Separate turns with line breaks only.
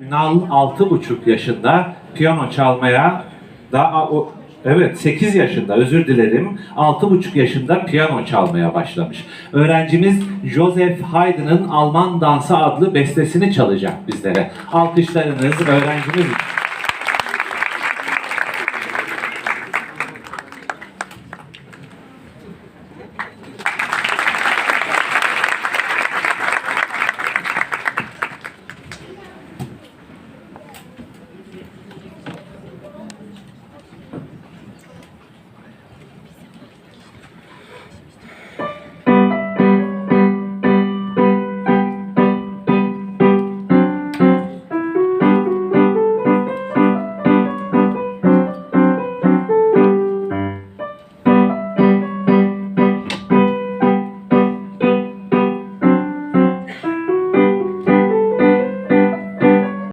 Ünal 6,5 yaşında piyano çalmaya daha o Evet 8 yaşında özür dilerim 6,5 yaşında piyano çalmaya başlamış. Öğrencimiz Joseph Haydn'ın Alman Dansı adlı bestesini çalacak bizlere. Alkışlarınız öğrencimiz için.